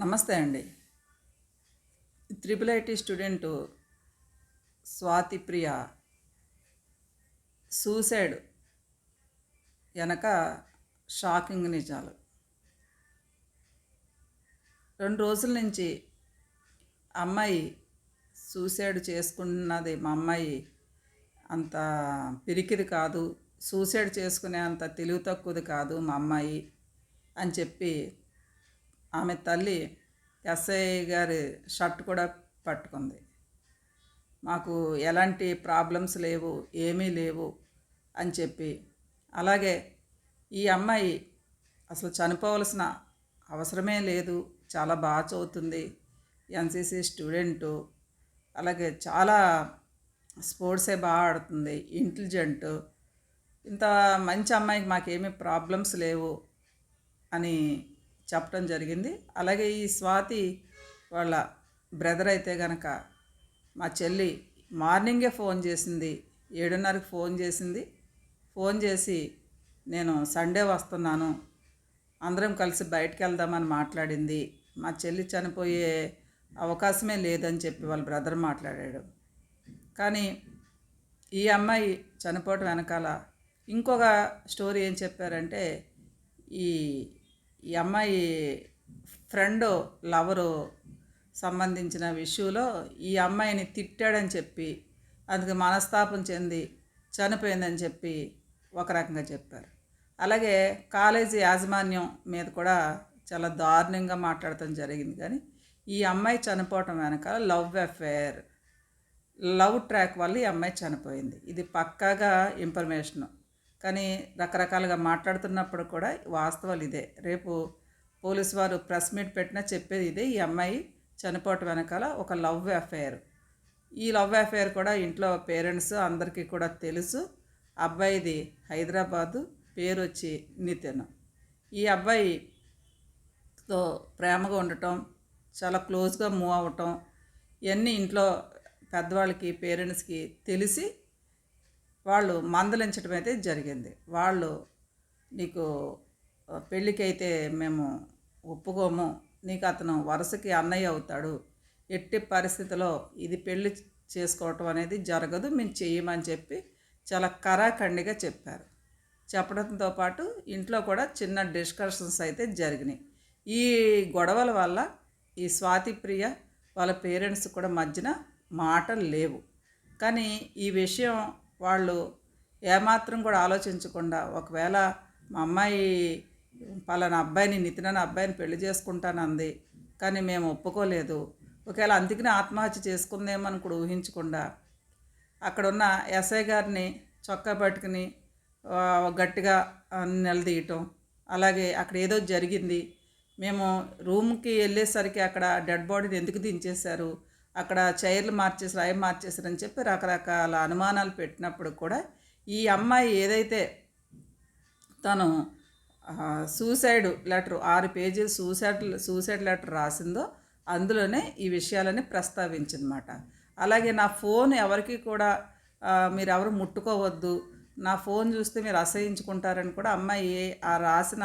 నమస్తే అండి. Triple IT student Swathi Priya suicide వెనక షాకింగ్ నిజాలు. రెండు రోజుల నుంచి అమ్మాయి సూసైడ్ చేసుకున్నది మా అమ్మాయి అంత పిరికిది కాదు సూసైడ్ చేసుకునే అంత తెలివి తక్కువది కాదు మా అమ్మాయి అని చెప్పి ఆమె తల్లి ఎస్ఐ గారి షర్ట్ కూడా పట్టుకుంది. మాకు ఎలాంటి ప్రాబ్లమ్స్ లేవు ఏమీ లేవు అని చెప్పి. అలాగే ఈ అమ్మాయి అసలు చనిపోవలసిన అవసరమే లేదు చాలా బాగా చదువుతుంది ఎన్సీసీ స్టూడెంటు అలాగే చాలా స్పోర్ట్సే బాగా ఆడుతుంది ఇంటెలిజెంట్ ఇంత మంచి అమ్మాయికి మాకేమీ ప్రాబ్లమ్స్ లేవు అని చెప్పడం జరిగింది. అలాగే ఈ స్వాతి వాళ్ళ బ్రదర్ అయితే గనక మా చెల్లి మార్నింగే ఫోన్ చేసింది. ఏడున్నరకు ఫోన్ చేసింది. ఫోన్ చేసి నేను సండే వస్తున్నాను. అందరం కలిసి బయటకు వెళ్దామని మాట్లాడింది. మా చెల్లి చనిపోయే అవకాశమే లేదని చెప్పి వాళ్ళ బ్రదర్ మాట్లాడాడు. కానీ ఈ అమ్మాయి చనిపోవటం వెనకాల ఇంకొక స్టోరీ ఏం చెప్పారంటే ఈ ఈ అమ్మాయి ఫ్రెండ్ లవరు సంబంధించిన విషయంలో ఈ అమ్మాయిని తిట్టాడని చెప్పి అందుకు మనస్తాపం చెంది చనిపోయిందని చెప్పి ఒక రకంగా చెప్పారు. అలాగే కాలేజీ యాజమాన్యం మీద కూడా చాలా దారుణంగా మాట్లాడటం జరిగింది. కానీ ఈ అమ్మాయి చనిపోవటం వెనకాల లవ్ అఫేర్ లవ్ ట్రాక్ వల్ల ఈ అమ్మాయి చనిపోయింది. ఇది పక్కాగా ఇన్ఫర్మేషన్. కానీ రకరకాలుగా మాట్లాడుతున్నప్పుడు కూడా వాస్తవాలు ఇదే. రేపు పోలీసు వారు ప్రెస్ మీట్ పెట్టినా చెప్పేది ఇదే ఈ అమ్మాయి చనిపోవటం వెనకాల ఒక లవ్ అఫైర్. ఈ లవ్ అఫైర్ కూడా ఇంట్లో పేరెంట్స్ అందరికీ కూడా తెలుసు. అబ్బాయిది హైదరాబాదు పేరు వచ్చి నితిన్. ఈ అబ్బాయితో ప్రేమగా ఉండటం చాలా క్లోజ్గా మూవ్ అవ్వటం ఇవన్నీ ఇంట్లో పెద్దవాళ్ళకి పేరెంట్స్కి తెలిసి వాళ్ళు మందలించడం అయితే జరిగింది. వాళ్ళు నీకు పెళ్ళికి అయితే మేము ఒప్పుకోము నీకు అతను వరుసకి అన్నయ్య అవుతాడు ఎట్టి పరిస్థితిలో ఇది పెళ్ళి చేసుకోవటం అనేది జరగదు మేము చేయమని చెప్పి చాలా కరాఖండిగా చెప్పారు. చెప్పడంతో పాటు ఇంట్లో కూడా చిన్న డిస్కషన్స్ అయితే జరిగినాయి. ఈ గొడవల వల్ల ఈ స్వాతి ప్రియ వాళ్ళ పేరెంట్స్ కూడా మధ్యన మాటలు లేవు. కానీ ఈ విషయం వాళ్ళు ఏమాత్రం కూడా ఆలోచించకుండా ఒకవేళ మా అమ్మాయి పలానా అబ్బాయిని నితిన అబ్బాయిని పెళ్ళి చేసుకుంటానంది కానీ మేము ఒప్పుకోలేదు ఒకవేళ అందుకనే ఆత్మహత్య చేసుకుందేమని కూడా ఊహించకుండా అక్కడున్న ఎస్ఐ గారిని చొక్కా పట్టుకుని గట్టిగా నిలదీయటం అలాగే అక్కడ ఏదో జరిగింది మేము రూమ్కి వెళ్ళేసరికి అక్కడ డెడ్ బాడీని ఎందుకు దించేశారు అక్కడ చైర్లు మార్చేసి రాయి మార్చేసారని చెప్పి రకరకాల అనుమానాలు పెట్టినప్పుడు కూడా ఈ అమ్మాయి ఏదైతే తను సూసైడ్ లెటర్ ఆరు పేజీలు సూసైడ్ సూసైడ్ లెటర్ రాసిందో అందులోనే ఈ విషయాలని ప్రస్తావించిందన్నమాట. అలాగే నా ఫోన్ ఎవరికి కూడా మీరు ఎవరు ముట్టుకోవద్దు. నా ఫోన్ చూస్తే మీరు అసహించుకుంటారని కూడా అమ్మాయి ఆ రాసిన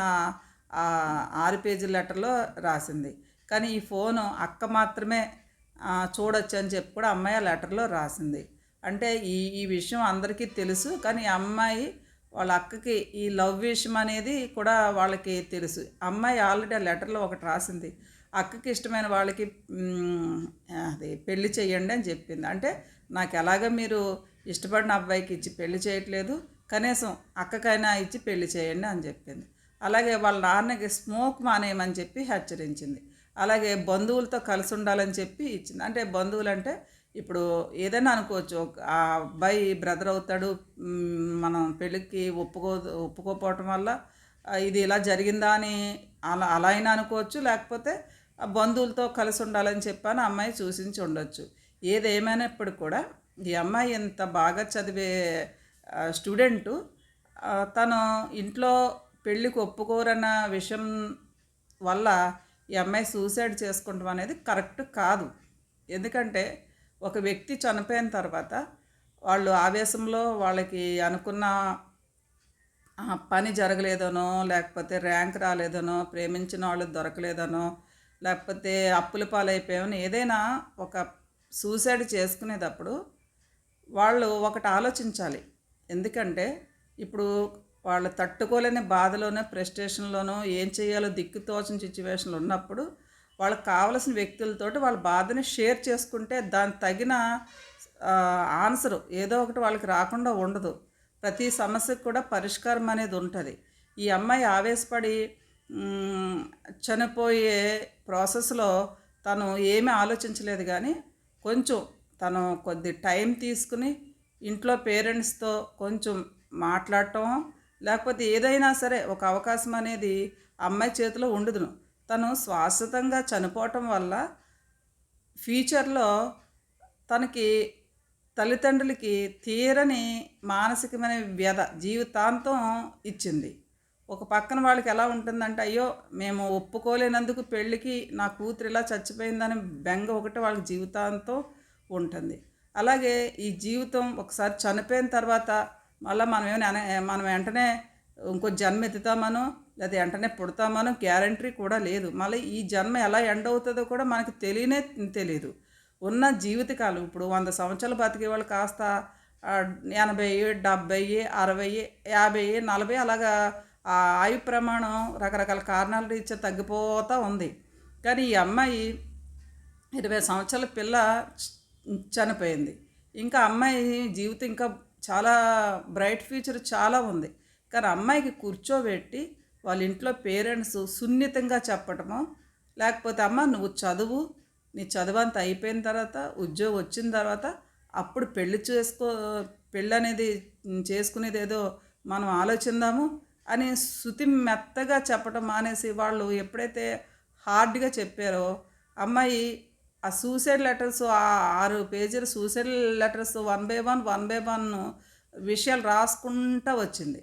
ఆరు పేజీల లెటర్లో రాసింది. కానీ ఈ ఫోను అక్క మాత్రమే చూడొచ్చు అని చెప్పి కూడా అమ్మాయి ఆ లెటర్లో రాసింది. అంటే ఈ ఈ విషయం అందరికీ తెలుసు కానీ అమ్మాయి వాళ్ళ అక్కకి ఈ లవ్ విషయం అనేది కూడా వాళ్ళకి తెలుసు. అమ్మాయి ఆల్రెడీ ఆ లెటర్లో ఒకటి రాసింది. అక్కకి ఇష్టమైన వాళ్ళకి అది పెళ్ళి చేయండి అని చెప్పింది. అంటే నాకు ఎలాగ మీరు ఇష్టపడిన అబ్బాయికి ఇచ్చి పెళ్ళి చేయట్లేదు కనీసం అక్కకైనా ఇచ్చి పెళ్ళి చేయండి అని చెప్పింది. అలాగే వాళ్ళ నాన్నకి స్మోక్ మానేయమని చెప్పి హెచ్చరించింది. అలాగే బంధువులతో కలిసి ఉండాలని చెప్పి ఇచ్చింది అంటే బంధువులు అంటే ఇప్పుడు ఏదైనా అనుకోవచ్చు. ఆ అబ్బాయి బ్రదర్ అవుతాడు మనం పెళ్ళికి ఒప్పుకో ఒప్పుకోపోవటం వల్ల ఇది ఇలా జరిగిందా అని అలా అలా అయినా అనుకోవచ్చు. లేకపోతే బంధువులతో కలిసి ఉండాలని చెప్పని అమ్మాయి సూచించి ఉండొచ్చు. ఏదేమైనప్పుడు కూడా ఈ అమ్మాయి ఇంత బాగా చదివే స్టూడెంటు తను ఇంట్లో పెళ్ళికి ఒప్పుకోరన్న విషయం వల్ల ఈ అమ్మాయి సూసైడ్ చేసుకుంటాం అనేది కరెక్ట్ కాదు. ఎందుకంటే ఒక వ్యక్తి చనిపోయిన తర్వాత వాళ్ళు ఆవేశంలో వాళ్ళకి అనుకున్న పని జరగలేదనో లేకపోతే ర్యాంక్ రాలేదనో ప్రేమించిన వాళ్ళు దొరకలేదనో లేకపోతే అప్పుల పాలైపోయామని ఏదైనా ఒక సూసైడ్ చేసుకునేటప్పుడు వాళ్ళు ఒకటి ఆలోచించాలి. ఎందుకంటే ఇప్పుడు వాళ్ళు తట్టుకోలేని బాధలోనో ప్రెస్టేషన్లోనో ఏం చేయాలో దిక్కు తోచని సిచ్యువేషన్లు ఉన్నప్పుడు వాళ్ళకి కావలసిన వ్యక్తులతోటి వాళ్ళ బాధని షేర్ చేసుకుంటే దాని తగిన ఆన్సరు ఏదో ఒకటి వాళ్ళకి రాకుండా ఉండదు. ప్రతి సమస్యకు కూడా పరిష్కారం అనేది ఉంటుంది. ఈ అమ్మాయి ఆవేశపడి చనిపోయే ప్రాసెస్లో తను ఏమీ ఆలోచించలేదు కానీ కొంచెం తను కొద్ది టైం తీసుకుని ఇంట్లో పేరెంట్స్తో కొంచెం మాట్లాడటం లేకపోతే ఏదైనా సరే ఒక అవకాశం అనేది అమ్మాయి చేతిలో ఉండదును. తను శాశ్వతంగా చనిపోవటం వల్ల ఫ్యూచర్లో తనకి తల్లిదండ్రులకి తీరని మానసికమైన వ్యధ జీవితాంతం ఇచ్చింది. ఒక పక్కన వాళ్ళకి ఎలా ఉంటుందంటే అయ్యో మేము ఒప్పుకోలేనందుకు పెళ్ళికి నా కూతురు ఇలా చచ్చిపోయిందని బెంగ ఒకటి వాళ్ళకి జీవితాంతం ఉంటుంది. అలాగే ఈ జీవితం ఒకసారి చనిపోయిన తర్వాత మళ్ళీ మనం ఏమైనా మనం వెంటనే ఇంకో జన్మ ఎత్తుతామనో లేదా వెంటనే పుడతామనో గ్యారంటీ కూడా లేదు. మళ్ళీ ఈ జన్మ ఎలా ఎండ్ అవుతుందో కూడా మనకి తెలియనే తెలియదు. ఉన్న జీవితకాలం ఇప్పుడు వంద సంవత్సరాలు బతికే వాళ్ళు కాస్త ఎనభై డెబ్బై అరవై యాభై నలభై అలాగా ఆ ఆయు ప్రమాణం రకరకాల కారణాల రీత్యా తగ్గిపోతూ ఉంది. కానీ ఈ అమ్మాయి ఇరవై సంవత్సరాల పిల్ల చనిపోయింది. ఇంకా అమ్మాయి జీవితం ఇంకా చాలా బ్రైట్ ఫ్యూచర్ చాలా ఉంది. కానీ అమ్మాయికి కూర్చోబెట్టి వాళ్ళ ఇంట్లో పేరెంట్స్ సున్నితంగా చెప్పటము లేకపోతే అమ్మ నువ్వు చదువు నీ చదువు అంతా అయిపోయిన తర్వాత ఉద్యోగం వచ్చిన తర్వాత అప్పుడు పెళ్ళి చేసుకో పెళ్ళి అనేది చేసుకునేది ఏదో మనం ఆలోచిందాము అని శృతి మెత్తగా చెప్పడం మానేసి వాళ్ళు ఎప్పుడైతే హార్డ్గా చెప్పారో అమ్మాయి ఆ సూసైడ్ లెటర్స్ ఆ ఆరు పేజీల suicide letters one by one one by one విషయాలు రాసుకుంటా వచ్చింది.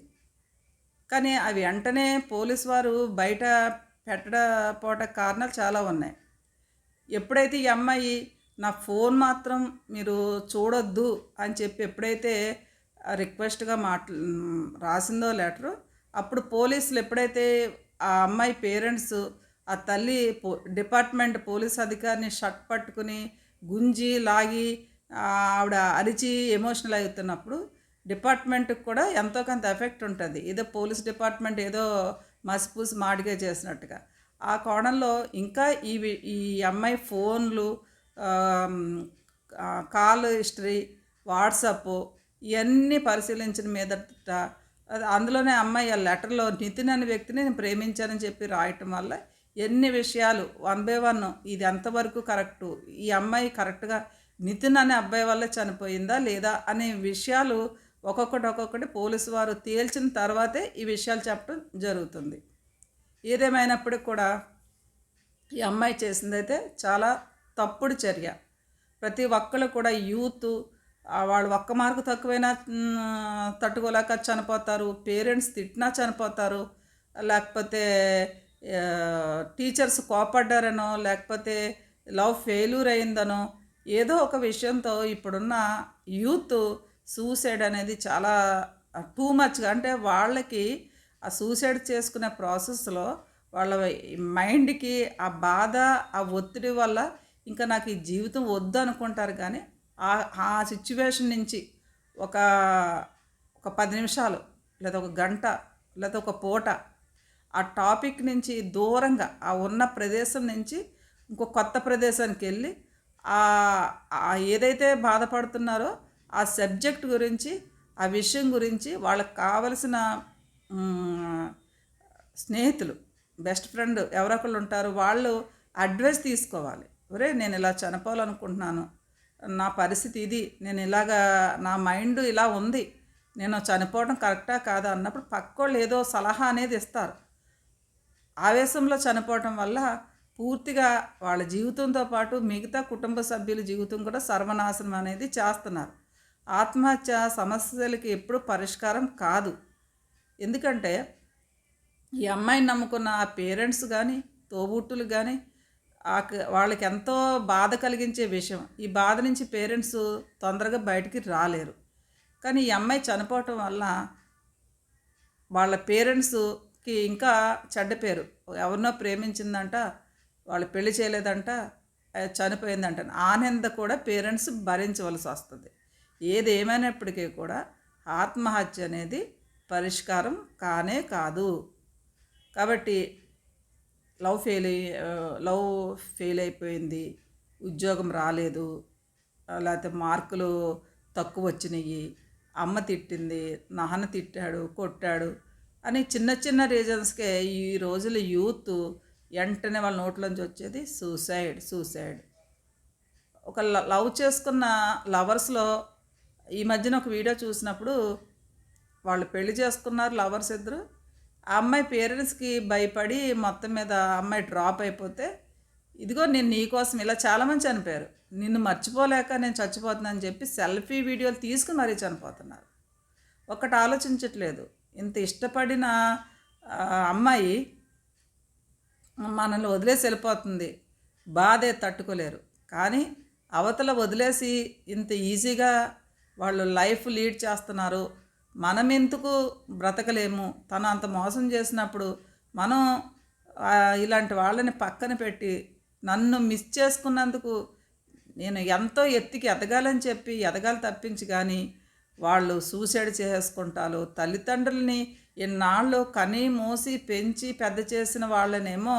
కానీ అవి వెంటనే పోలీస్ వారు బయట పెట్టడపోట కారణాలు చాలా ఉన్నాయి. ఎప్పుడైతే ఈ అమ్మాయి నా ఫోన్ మాత్రం మీరు చూడొద్దు అని చెప్పి ఎప్పుడైతే రిక్వెస్ట్గా మాట్లా రాసిందో లెటరు అప్పుడు పోలీసులు ఎప్పుడైతే ఆ అమ్మాయి పేరెంట్స్ ఆ తల్లి పో డిపార్ట్మెంట్ పోలీస్ అధికారిని షర్ట్ పట్టుకుని గుంజి లాగి ఆవిడ అరిచి ఎమోషనల్ అవుతున్నప్పుడు డిపార్ట్మెంట్కి కూడా ఎంతో కొంత ఎఫెక్ట్ ఉంటుంది. ఏదో పోలీస్ డిపార్ట్మెంట్ ఏదో మసిపూసి మాడిగా చేసినట్టుగా. ఆ కోణంలో ఇంకా ఈ ఈ అమ్మాయి ఫోన్లు కాల్ హిస్టరీ వాట్సప్ ఇవన్నీ పరిశీలించిన మీదట అందులోనే అమ్మాయి ఆ లెటర్లో నితిన్ అనే వ్యక్తిని నేను ప్రేమించానని చెప్పి రాయటం వల్ల ఎన్ని విషయాలు వన్ బై వన్ ఇది ఎంతవరకు కరెక్టు ఈ అమ్మాయి కరెక్ట్గా నితిన్ అనే అబ్బాయి వల్ల చనిపోయిందా లేదా అనే విషయాలు ఒక్కొక్కటి ఒక్కొక్కటి పోలీసు వారు తేల్చిన తర్వాతే ఈ విషయాలు చెప్పడం జరుగుతుంది. ఏదేమైనప్పటికీ కూడా ఈ అమ్మాయి చేసిందైతే చాలా తప్పుడు చర్య. ప్రతి ఒక్కరు కూడా యూత్ వాళ్ళు ఒక్క మార్కు తక్కువైనా తట్టుకోలేక చనిపోతారు పేరెంట్స్ తిట్టినా చనిపోతారు లేకపోతే టీచర్స్ కోపడ్డారనో లేకపోతే లవ్ ఫెయిల్యూర్ అయిందనో ఏదో ఒక విషయంతో ఇప్పుడున్న యూత్ సూసైడ్ అనేది చాలా టూ మచ్గా అంటే వాళ్ళకి ఆ సూసైడ్ చేసుకునే ప్రాసెస్లో వాళ్ళ మైండ్కి ఆ బాధ ఆ ఒత్తిడి వల్ల ఇంకా నాకు ఈ జీవితం వద్దు అనుకుంటారు కానీ ఆ ఆ సిచ్యువేషన్ నుంచి ఒక ఒక పది నిమిషాలు లేదా ఒక గంట లేదా ఒక పూట ఆ టాపిక్ నుంచి దూరంగా ఆ ఉన్న ప్రదేశం నుంచి ఇంకో కొత్త ప్రదేశానికి వెళ్ళి ఆ ఏదైతే బాధపడుతున్నారో ఆ సబ్జెక్ట్ గురించి ఆ విషయం గురించి వాళ్ళకి కావలసిన స్నేహితులు బెస్ట్ ఫ్రెండ్ ఎవరొకళ్ళు ఉంటారు వాళ్ళు అడ్వైస్ తీసుకోవాలి. ఒరే నేను ఇలా చనిపోవాలనుకుంటున్నాను. నా పరిస్థితి ఇది. నేను ఇలాగా నా మైండ్ ఇలా ఉంది. నేను చనిపోవడం కరెక్టా కాదా అన్నప్పుడు పక్కోళ్ళు ఏదో సలహా అనేది ఇస్తారు. ఆవేశంలో చనిపోవటం వల్ల పూర్తిగా వాళ్ళ జీవితంతో పాటు మిగతా కుటుంబ సభ్యుల జీవితం కూడా సర్వనాశనం అనేది చేస్తున్నారు. ఆత్మహత్య సమస్యలకి ఎప్పుడు పరిష్కారం కాదు. ఎందుకంటే ఈ అమ్మాయిని నమ్ముకున్న ఆ పేరెంట్స్ కానీ తోబుట్టులు కానీ ఆ క- వాళ్ళకి ఎంతో బాధ కలిగించే విషయం. ఈ బాధ నుంచి పేరెంట్స్ తొందరగా బయటికి రాలేరు. కానీ ఈ అమ్మాయి చనిపోవటం వల్ల వాళ్ళ పేరెంట్స్ కి ఇంకా చెడ్డ పేరు. ఎవరినో ప్రేమించిందంట వాళ్ళు పెళ్ళి చేయలేదంట చనిపోయిందంట ఆనంద కూడా పేరెంట్స్ భరించవలసి వస్తుంది. ఏది ఏమైనప్పటికీ కూడా ఆత్మహత్య అనేది పరిష్కారం కానే కాదు. కాబట్టి లవ్ ఫెయిల్ అయ్యి లవ్ ఫెయిల్ అయిపోయింది ఉద్యోగం రాలేదు లేకపోతే మార్కులు తక్కువ వచ్చినాయి అమ్మ తిట్టింది నాన్న తిట్టాడు కొట్టాడు అని చిన్న చిన్న రీజన్స్కే ఈ రోజుల యూత్ వెంటనే వాళ్ళ నోట్లోంచి వచ్చేది సూసైడ్ సూసైడ్ ఒక లవ్ చేసుకున్న లవర్స్లో ఈ మధ్యన ఒక వీడియో చూసినప్పుడు వాళ్ళు పెళ్ళి చేసుకున్నారు లవర్స్ ఇద్దరు. ఆ అమ్మాయి పేరెంట్స్కి భయపడి మొత్తం మీద అమ్మాయి డ్రాప్ అయిపోతే ఇదిగో నేను నీకోసం ఇలా చాలామంది చనిపోయారు. నిన్ను మర్చిపోలేక నేను చచ్చిపోతున్నానని చెప్పి సెల్ఫీ వీడియోలు తీసుకుని మరీ చనిపోతున్నారు. ఒకటి ఆలోచించట్లేదు. ఇంత ఇష్టపడిన అమ్మాయి మనల్ని వదిలేసి వెళ్ళిపోతుంది. బాధే తట్టుకోలేరు. కానీ అవతల వదిలేసి ఇంత ఈజీగా వాళ్ళు లైఫ్ లీడ్ చేస్తున్నారు. మనం ఎందుకు బ్రతకలేము? తను అంత మోసం చేసినప్పుడు మనం ఇలాంటి వాళ్ళని పక్కన పెట్టి నన్ను మిస్ చేసుకున్నందుకు నేను ఎంతో ఎత్తికి ఎదగాలని చెప్పి ఎదగాలి తప్పించి కానీ వాళ్ళు సూసైడ్ చేసుకుంటారు. తల్లిదండ్రులని ఇన్నాళ్ళు కని మోసి పెంచి పెద్ద చేసిన వాళ్ళనేమో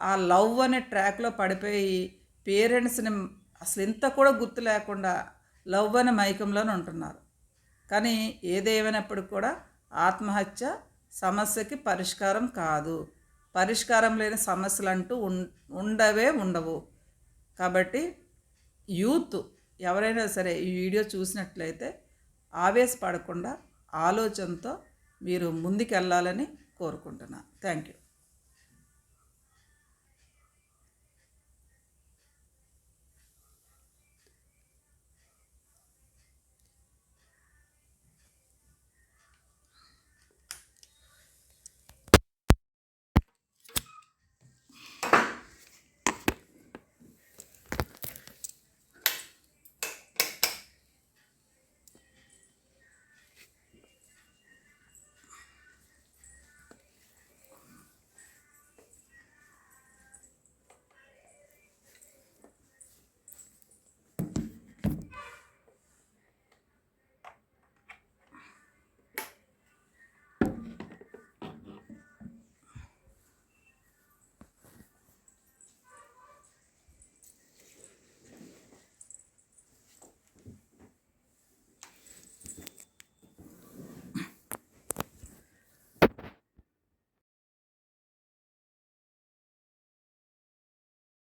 ఆ లవ్ అనే ట్రాక్లో పడిపోయి పేరెంట్స్ని అసలు ఇంత కూడా గుర్తు లేకుండా లవ్ అనే మైకంలోనే ఉంటున్నారు. కానీ ఏదేమైనప్పటికి కూడా ఆత్మహత్య సమస్యకి పరిష్కారం కాదు. పరిష్కారం లేని సమస్యలు అంటూ ఉండవే ఉండవు. కాబట్టి యూత్ ఎవరైనా సరే ఈ వీడియో చూసినట్లయితే ఆవేశపడకుండా ఆలోచనతో మీరు ముందుకెళ్ళాలని కోరుకుంటున్నాను థ్యాంక్ యూ